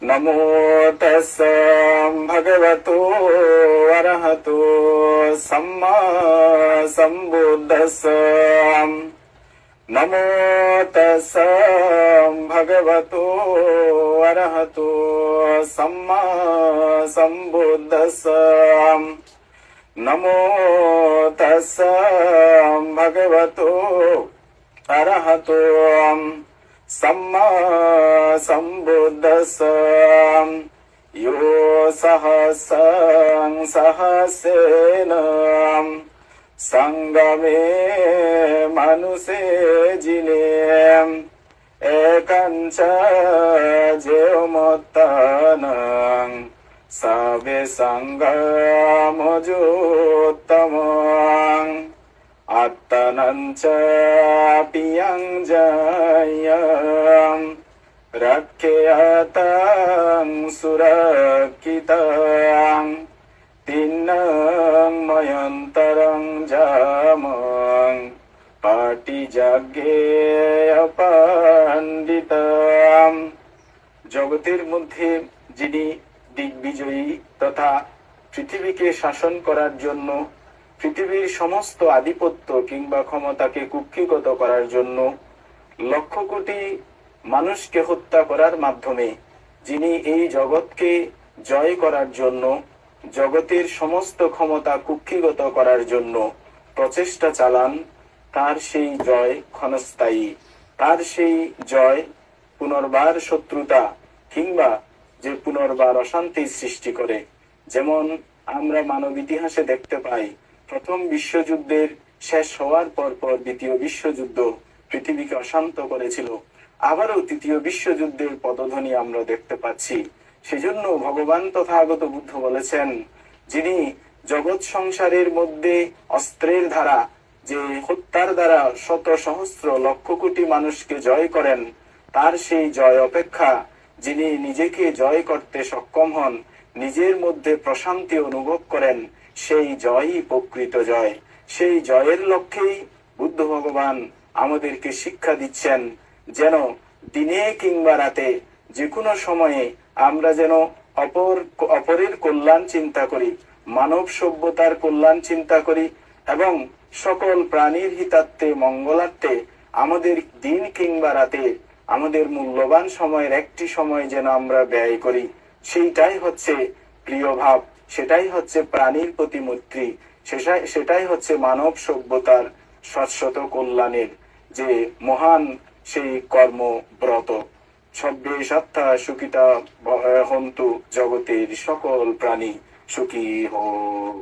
නමෝ තස් භගවතු අරහතු සම්මා සම්බුද්දස්ස නමෝ තස් භගවතු අරහතු සම්මා සම්බුද්දස්ස නමෝ තස් භගවතු අරහතු सम्मा सम्बुद्धस् यो सहसं सहसेन सङ्गमे मनुषे जिने एकञ्च जेवमोत्तनं सवे सङ्गमजोत्तमम् আত্মানঞ্চ পিয়ং জয়ং রক্ষেয়তং সুরক্ষিতং তিন্নং ময়ন্তরং জামং পাটি জগতের মধ্যে যিনি দিগ্বিজয়ী তথা পৃথিবীকে শাসন করার জন্য পৃথিবীর সমস্ত আধিপত্য কিংবা ক্ষমতাকে কুক্ষিগত করার জন্য লক্ষ কোটি মানুষকে হত্যা করার মাধ্যমে যিনি এই জগৎকে জয় করার জন্য, জগতের সমস্ত ক্ষমতা কুক্ষিগত করার জন্য প্রচেষ্টা চালান, তার সেই জয় ক্ষণস্থায়ী, তার সেই জয় পুনর্বার শত্রুতা কিংবা যে পুনর্বার অশান্তির সৃষ্টি করে। যেমন আমরা মানব ইতিহাসে দেখতে পাই প্রথম বিশ্বযুদ্ধের শেষ হওয়ার পর পর দ্বিতীয় বিশ্বযুদ্ধ পৃথিবীকে অশান্ত করেছিল। আবারও তৃতীয় বিশ্বযুদ্ধের পদধ্বনি আমরা দেখতে পাচ্ছি। সেজন্য ভগবান তথাগত বুদ্ধ বলেছেন, যিনি জগৎ সংসারের মধ্যে অস্ত্রের ধারা, যে হত্যার দ্বারা শত সহস্র লক্ষ কোটি মানুষকে জয় করেন, তার সেই জয় অপেক্ষা, যিনি নিজেকে জয় করতে সক্ষম হন, নিজের মধ্যে প্রশান্তি অনুভব করেন সেই জয়ই প্রকৃত জয়। সেই জয়ের লক্ষ্যেই বুদ্ধ ভগবান আমাদেরকে শিক্ষা দিচ্ছেন যেন দিনে কিংবা রাতে যে কোনো সময়ে আমরা যেন অপর অপরের কল্যাণ চিন্তা করি, মানব সভ্যতার কল্যাণ চিন্তা করি এবং সকল প্রাণীর হিতার্থে, মঙ্গলার্থে আমাদের দিন কিংবা রাতে আমাদের মূল্যবান সময়ের একটি সময় যেন আমরা ব্যয় করি। সেইটাই হচ্ছে প্রিয় ভাব। সেটাই হচ্ছে প্রাণীর প্রতি মৈত্রী সেটাই হচ্ছে মানব সভ্যতার শাশ্বত কল্যাণের যে মহান সেই কর্মব্রত। সব্যে সত্তা সুখিতা হন্তু জগতের সকল প্রাণী সুখী হোক